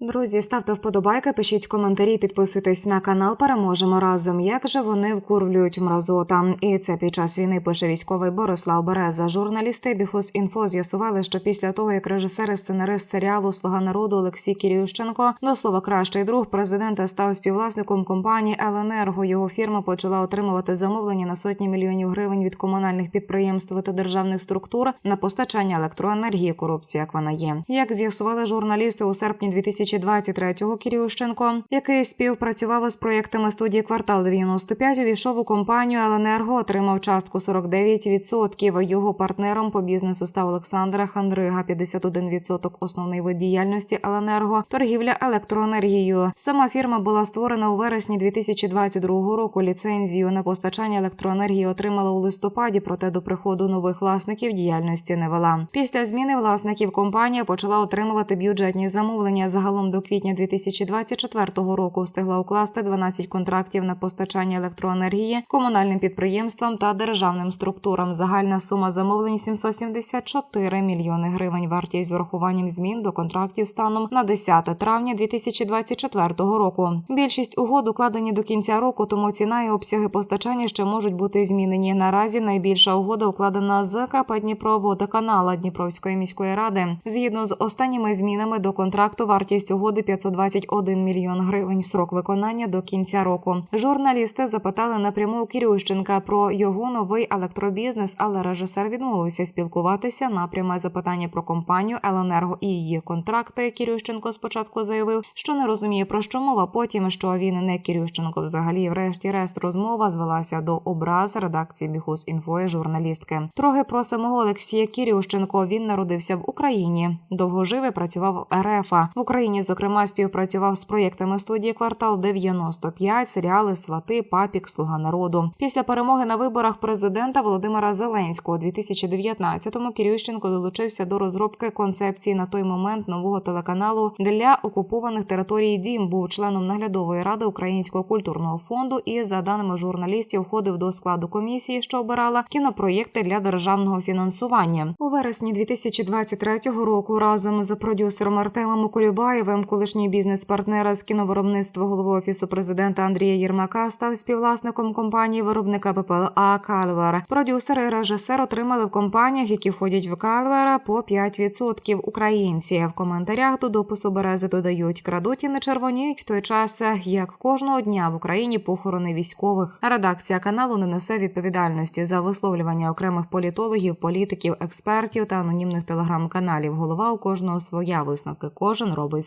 Друзі, ставте вподобайки, пишіть коментарі, підписуйтесь на канал. Переможемо разом. Як же вони вкурвлюють мразота? І це під час війни пише військовий Борислав Береза. Журналісти Біхус Інфо з'ясували, що після того, як режисер і сценарист серіалу Слуга народу Олексій Кірющенко, до слова кращий друг президента, став співвласником компанії «Еленерго». Його фірма почала отримувати замовлення на сотні мільйонів гривень від комунальних підприємств та державних структур на постачання електроенергії. Корупція як вона є. Як з'ясували журналісти у серпні 2023-го, Кірющенко, який співпрацював із проєктами студії Квартал 95, увійшов у компанію «Еленерго», отримав частку 49%. Його партнером по бізнесу став Олександр Хандрига, 51% основний вид діяльності «Еленерго» – торгівля електроенергією. Сама фірма була створена у вересні 2022 року. Ліцензію на постачання електроенергії отримала у листопаді, проте до приходу нових власників діяльності не вела. Після зміни власників компанія почала отримувати бюджетні замовлення. Загалом до квітня 2024 року встигла укласти 12 контрактів на постачання електроенергії комунальним підприємствам та державним структурам. Загальна сума замовлень 774 мільйони гривень. Вартість з урахуванням змін до контрактів станом на 10 травня 2024 року. Більшість угод укладені до кінця року, тому ціна і обсяги постачання ще можуть бути змінені. Наразі найбільша угода укладена з КП Дніпроводоканала Дніпровської міської ради. Згідно з останніми змінами до контракту, вартість угоди 521 мільйон гривень. Срок виконання до кінця року. Журналісти запитали напряму у Кірющенка про його новий електробізнес, але режисер відмовився спілкуватися на пряме запитання про компанію Еленерго і її контракти. Кірющенко спочатку заявив, що не розуміє про що мова. Потім що він не Кірющенко взагалі. Врешті-решт розмова звелася до образ редакції Біхус інфо і журналістки. Трохи про самого Олексія Кірющенко. Він народився в Україні. Довго жив і працював в РФ. В Україні, зокрема, співпрацював з проєктами студії Квартал 95, серіали Свати, Папік, Слуга народу. Після перемоги на виборах президента Володимира Зеленського у 2019-му Кірющенко долучився до розробки концепції на той момент нового телеканалу для окупованих територій. Дім був членом наглядової ради Українського культурного фонду і, за даними журналістів, входив до складу комісії, що обирала кінопроєкти для державного фінансування. У вересні 2023 року разом з продюсером Артемом Кулюбаєвим, колишній бізнес-партнера з кіновиробництва голови офісу президента Андрія Єрмака, став співвласником компанії виробника ППЛА Кальвар. Продюсери і режисер отримали в компаніях, які входять в Кальвара, по 5% українці. В коментарях до допису берези додають крадуть і не червоніють в той час, як кожного дня в Україні похорони військових. Редакція каналу не несе відповідальності за висловлювання окремих політологів, політиків, експертів та анонімних телеграм-каналів. Голова у кожного своя висновки. Кожен робить